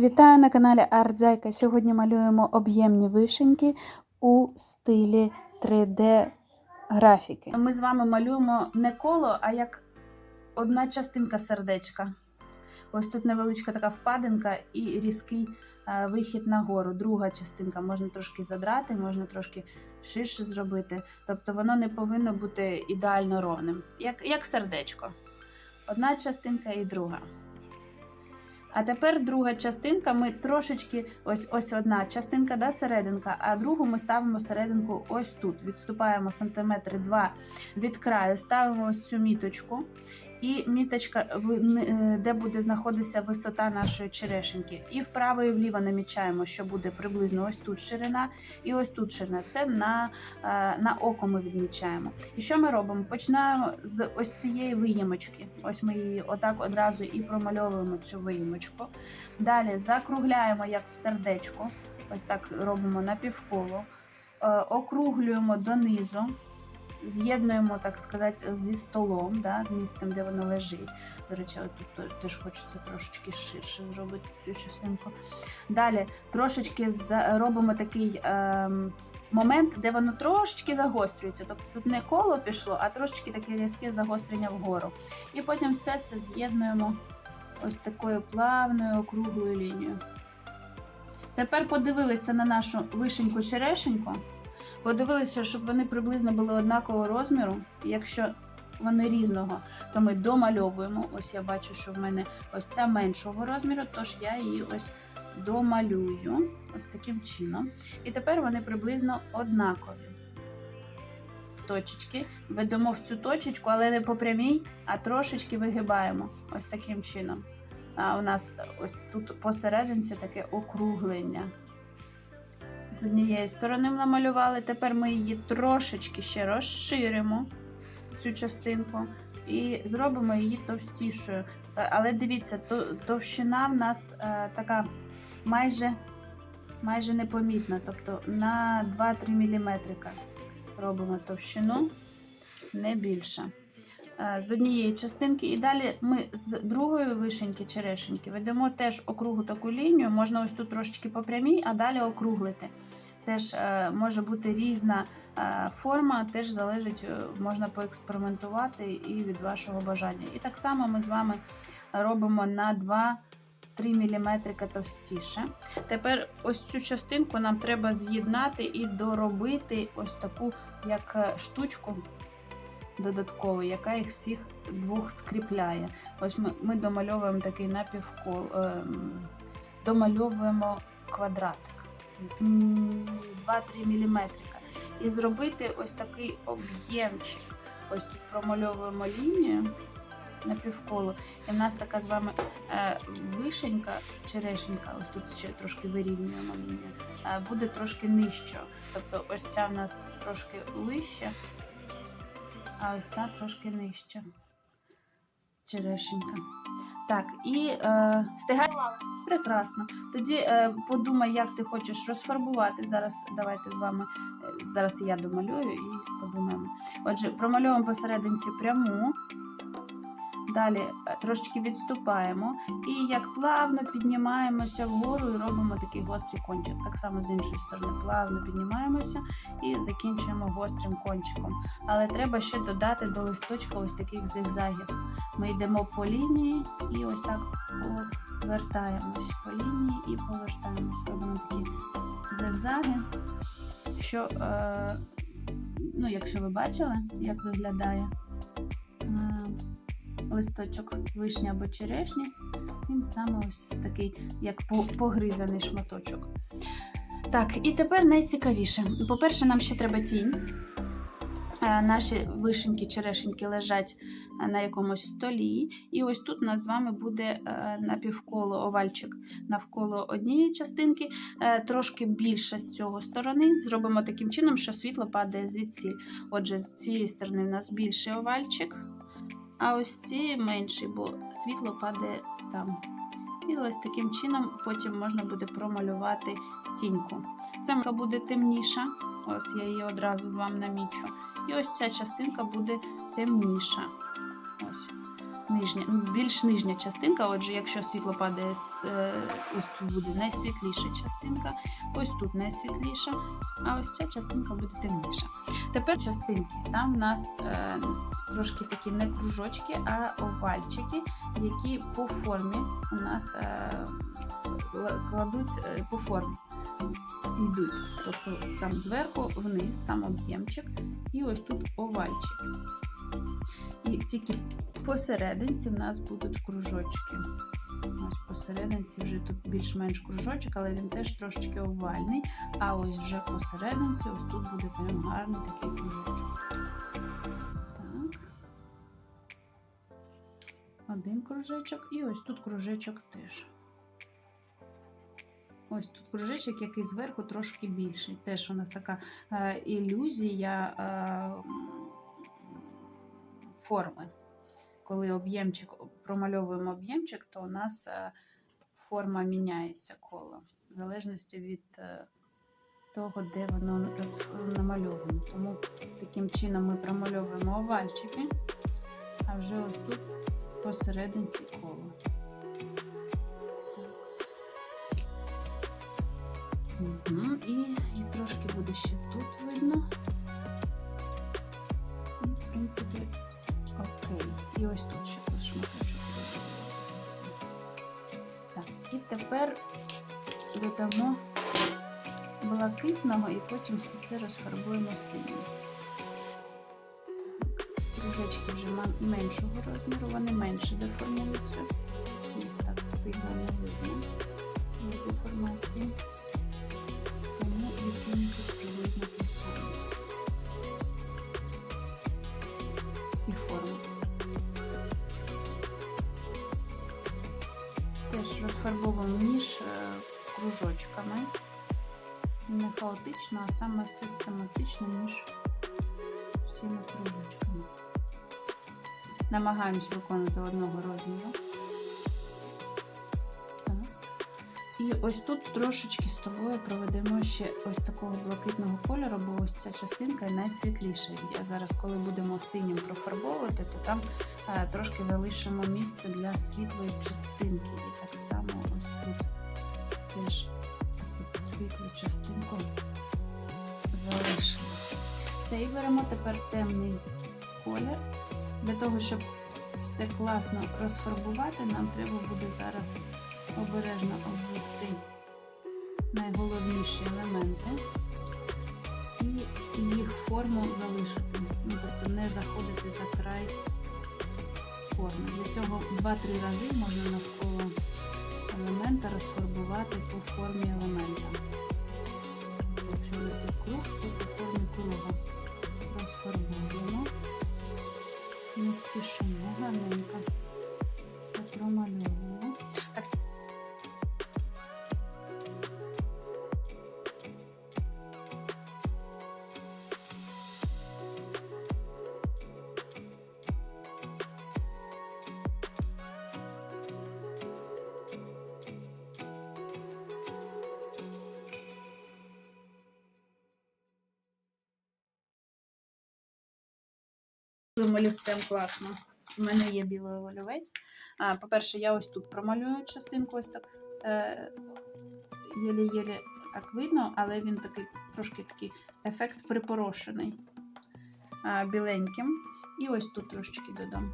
Вітаю на каналі Артзайка. Сьогодні малюємо об'ємні вишеньки у стилі 3D графіки. Ми з вами малюємо не коло, а як одна частинка сердечка. Ось тут невеличка така впадинка і різкий е, вихід нагору. Друга частинка можна трошки задрати, можна трошки ширше зробити. Тобто воно не повинно бути ідеально ровним, як, як сердечко. Одна частинка і друга. А тепер друга частинка. Ми трошечки, ось ось одна частинка, да, серединка, а другу ми ставимо серединку ось тут. Відступаємо сантиметри два від краю, ставимо ось цю міточку. І міточка, е, де буде знаходитися висота нашої черешеньки. І вправо і вліво намічаємо, що буде приблизно ось тут ширина і ось тут ширина. Це на, е, на око ми відмічаємо. І що ми робимо? Починаємо з ось цієї виємочки. Ось ми її отак одразу і промальовуємо цю виємочку. Далі закругляємо як в сердечко. Ось так робимо напівколо. Е, округлюємо донизу. З'єднуємо, так сказати, зі столом, да, з місцем, де воно лежить. До речі, тут теж- хочеться трошечки ширше зробити цю частинку. Далі трошечки робимо такий ем, момент, де воно трошечки загострюється. Тобто тут не коло пішло, а трошечки таке різке загострення вгору. І потім все це з'єднуємо ось такою плавною округлою лінією. Тепер подивилися на нашу вишеньку черешеньку. Подивилися, щоб вони приблизно були однакового розміру. Якщо вони різного, то ми домальовуємо. Ось я бачу, що в мене ось ця меншого розміру, тож я її ось домалюю ось таким чином. І тепер вони приблизно однакові. Точечки. Ведемо в цю точечку, але не по прямій, а трошечки вигибаємо ось таким чином. А у нас ось тут посерединці таке округлення. З однієї сторони намалювали, тепер ми її трошечки ще розширимо, цю частинку, і зробимо її товстішою. Але дивіться, товщина в нас е, така майже, майже непомітна, тобто на 2-3 мм робимо товщину, не більше. Е, З однієї частинки, і далі ми з другої вишеньки черешеньки ведемо теж округу таку лінію. Можна ось тут трошечки по прямій, а далі округлити. Теж е, може бути різна е, форма, теж залежить, можна поекспериментувати і від вашого бажання. І так само ми з вами робимо на 2-3 мм товстіше. Тепер ось цю частинку нам треба з'єднати і доробити ось таку як штучку додаткову, яка їх всіх двох скріпляє. Ось ми, ми домальовуємо такий напівкол, ем, домальовуємо квадратик. 2-3 мм. І зробити ось такий об'ємчик. Ось промальовуємо лінію напівколо. І в нас така з вами е, вишенька, черешенька, ось тут ще трошки вирівнюємо лінію, е, буде трошки нижче. Тобто ось ця в нас трошки вища, а ось та трошки нижча. Черешенька. Так, і е, встигай. Прекрасно. Тоді е, подумай, як ти хочеш розфарбувати. Зараз давайте з вами. е, зараз я домалюю і подумаємо. Отже, промальовуємо посерединці пряму. Далі е, трошечки відступаємо і як плавно піднімаємося вгору і робимо такий гострий кончик. Так само з іншої сторони, плавно піднімаємося і закінчуємо гострим кончиком. Але треба ще додати до листочка ось таких зигзагів. Ми йдемо по лінії і ось так повертаємось по лінії і повертаємось. Робимо такі зигзаги. Що, е, ну, якщо ви бачили, як виглядає листочок вишні або черешні, він саме ось такий, як погризаний шматочок. Так, і тепер найцікавіше. По-перше, нам ще треба тінь. Е, Наші вишеньки, черешеньки лежать е, на якомусь столі. І ось тут у нас з вами буде е, напівколо овальчик навколо однієї частинки, трошки більше з цього сторони. Зробимо таким чином, що світло падає звідси. Отже, з цієї сторони в нас більший овальчик, а ось ці менші, бо світло падає там. І ось таким чином потім можна буде промалювати тіньку. Ця буде темніша. Ось я її одразу з вами намічу. І ось ця частинка буде темніша. Ось. Нижня, більш нижня частинка. Отже, якщо світло падає, е, ось тут буде найсвітліша частинка, ось тут найсвітліша, а ось ця частинка буде темніша. Тепер частинки. Там в нас е, трошки такі не кружочки, а овальчики, які по формі у нас е, кладуть е, по формі. Йдуть. Тобто там зверху вниз, там об'ємчик, і ось тут овальчик. І тільки посерединці в нас будуть кружочки. Ось посерединці вже тут більш-менш кружочок, але він теж трошечки овальний. А ось вже посерединці, ось тут буде прям гарний такий кружочок. Так. Один кружечок, і ось тут кружечок теж. Ось тут кружечок, який зверху трошки більший. Теж у нас така е, ілюзія е, форми. Коли об'ємчик промальовуємо об'ємчик, то у нас е, форма міняється коло, в залежності від е, того, де воно намальовано. Тому таким чином ми промальовуємо овальчики, а вже ось тут посерединці коло. Угу. І, і трошки буде ще тут видно. І, в принципі, окей. І ось тут ще тут шматочок. Так, і тепер додамо блакитного і потім все це розфарбуємо синім. Кружечки вже меншого розміру, вони менше деформуються. Їх так сильно не видно деформації. Кружочками. Не хаотично, а саме систематично між всіма кружочками. Намагаємось виконати одного розміру. І ось тут трошечки з тобою проведемо ще ось такого блакитного кольору, бо ось ця частинка найсвітліша. Я зараз, коли будемо синім профарбовувати, то там е, трошки залишимо місце для світлої частинки. І так ось тут теж світлу частинку залишимо. Все, і беремо тепер темний колір. Для того, щоб все класно розфарбувати, нам треба буде зараз обережно обвести найголовніші елементи і їх форму залишити. Ну, тобто не заходити за край форми. Для цього 2-3 рази можна навколо елемента розфарбувати по формі елемента. Білим олівцем класно. У мене є білий олівець. По-перше, я ось тут промалюю частинку, ось так е, єлі-єлі так видно, але він такий трошки такий ефект припорошений біленьким. І ось тут трошечки додам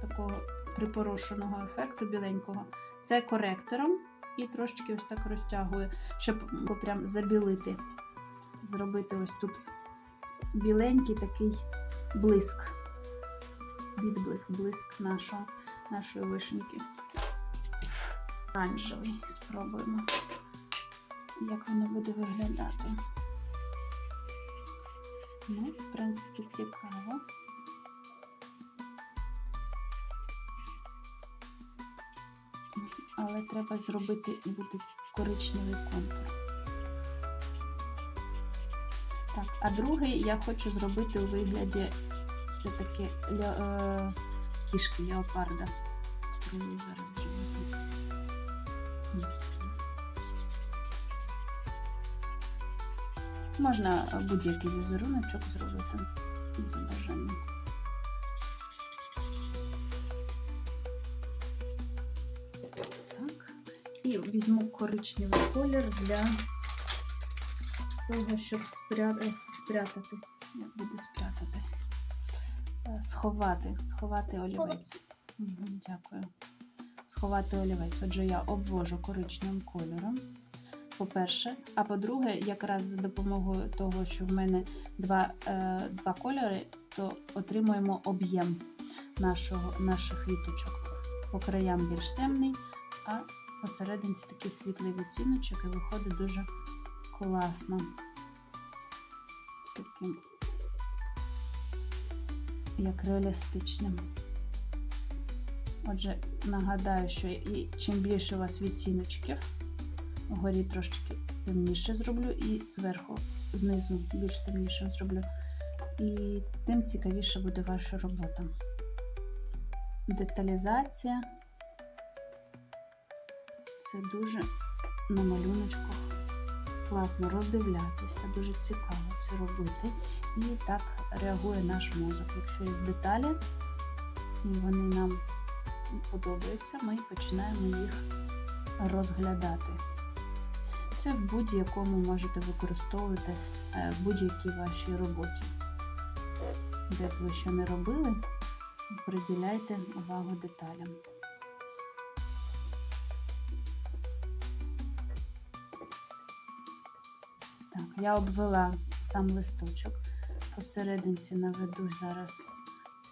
такого припорошеного ефекту біленького. Це коректором і трошечки ось так розтягую, щоб прям забілити. Зробити ось тут біленький такий блиск відблиск, блиск нашого, нашої вишеньки. Оранжевий. Спробуємо, як воно буде виглядати. Ну, в принципі, цікаво. Але треба зробити буде коричневий контур. Так, а другий я хочу зробити у вигляді все-таки е, э, кішки леопарда. Спробую зараз зробити. Можна э, будь-який візеруночок зробити за. Так. І візьму коричневий колір для того, щоб э, спрятати, як буде спрятати. Сховати, сховати олівець. Угу, дякую. Сховати олівець. Отже, я обвожу коричневим кольором. По-перше, а по-друге, якраз за допомогою того, що в мене два, е, два кольори, то отримуємо об'єм наших віточок. По краям більш темний, а посерединці такий світлий відтіночок і виходить дуже класно. Таким як реалістичним. Отже, нагадаю, що і чим більше у вас відтіночків, вгорі трошки темніше зроблю, і зверху, знизу більш темніше зроблю. І тим цікавіше буде ваша робота. Деталізація. Це дуже на малюночках класно роздивлятися, дуже цікаво це робити. І так реагує наш мозок. Якщо є деталі, і вони нам подобаються, ми починаємо їх розглядати. Це в будь-якому можете використовувати е, в будь-якій вашій роботі. Де б ви що не робили, приділяйте увагу деталям. Так, я обвела сам листочок. Посерединці наведу зараз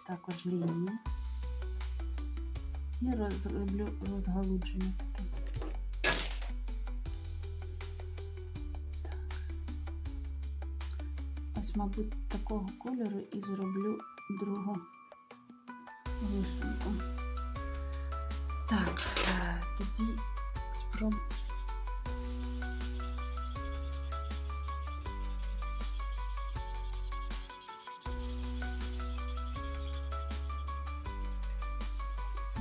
також лінії і розроблю розгалудження таке. Так. Ось, мабуть, такого кольору і зроблю другу вишеньку. Так, е, тоді спробую.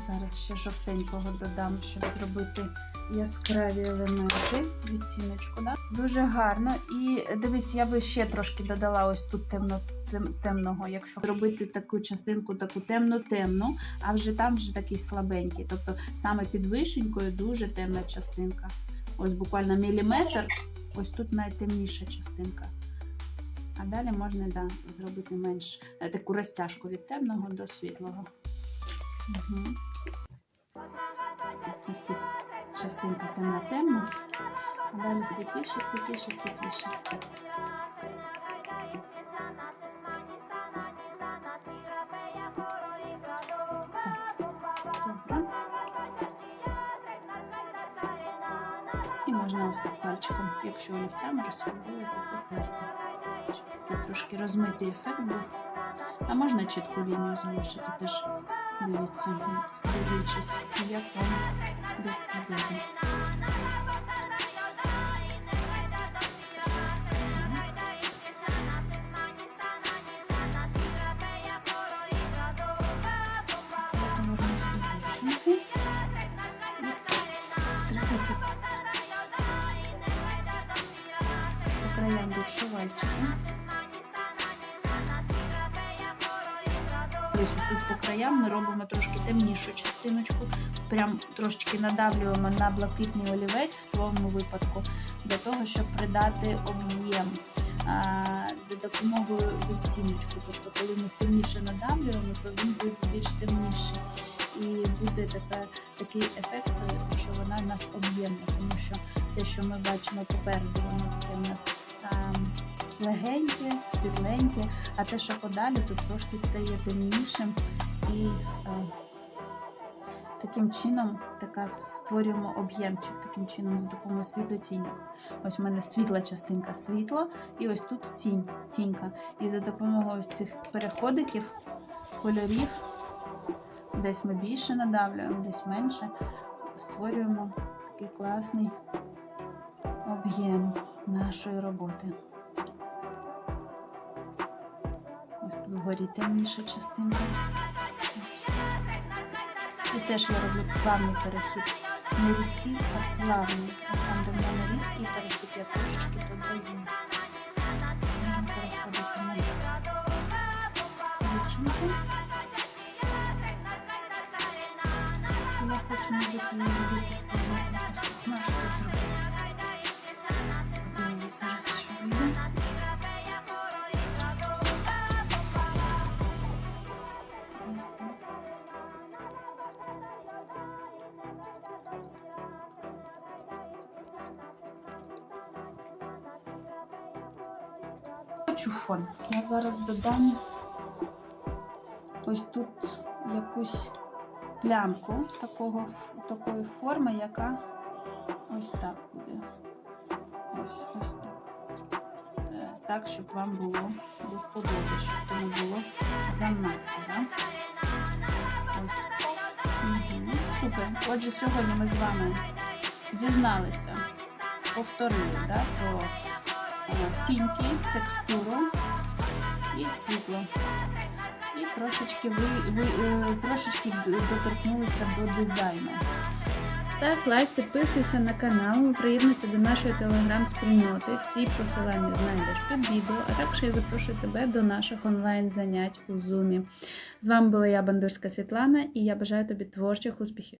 Зараз ще жовтенького додам, щоб зробити яскраві елементи. Відтіночку, да? Дуже гарно. І дивись, я би ще трошки додала ось тут темно, тем, темного, якщо робити таку частинку, таку темно-темну, а вже там вже такий слабенький. Тобто саме під вишенькою дуже темна частинка. Ось буквально міліметр, ось тут найтемніша частинка. А далі можна да, зробити менш е, таку розтяжку від темного до світлого. Угу. Ось тут частинка темна-темна, а далі світліше, світліше, світліше. І можна ось так пальчиком, якщо олівцями розфарбувати, потерти. Щоб трошки розмитий ефект був. А можна чітку лінію залишити теж дивіться, дивлячись, як вам до вподоби. По краям відшивальчики. Ось краям ми робимо трошки темнішу частиночку, прям трошечки надавлюємо на блакитний олівець в твоєму випадку, для того, щоб придати об'єм за допомогою відтіночку. Тобто, коли ми сильніше надавлюємо, то він буде більш темніший. І буде така, такий ефект, що вона нас об'ємна, тому що те, що ми бачимо попереду, воно таке в нас там легеньке, світленьке, а те, що подалі, то трошки стає темнішим і е, таким чином така створюємо об'ємчик, таким чином за допомогою світлотіньок. Ось у мене світла частинка світло, і ось тут тінь, тінька. І за допомогою ось цих переходиків, кольорів, десь ми більше надавлюємо, десь менше, створюємо такий класний об'єм нашої роботи. Вгорі темніша частинка. І теж я роблю плавний перехід. Не різкий, а плавний. Ось там, де мене різкий перехід, я трошечки додаю. Я хочу, мабуть, її робити Хочу. Я зараз додам ось тут якусь плямку такого, такої форми, яка ось так буде. Ось ось так. Е, Так, щоб вам було до щоб це не було занадто. Да? Супер. Отже, сьогодні ми з вами дізналися, повторили да, про тіньки, текстуру і світло. І трошечки ви, ви е, трошечки доторкнулися до дизайну. Став лайк, підписуйся на канал, приєднуйся до нашої телеграм-спільноти. Всі посилання знайдеш під відео, а також я запрошую тебе до наших онлайн-занять у Zoom. З вами була я, Бандурська Світлана, і я бажаю тобі творчих успіхів.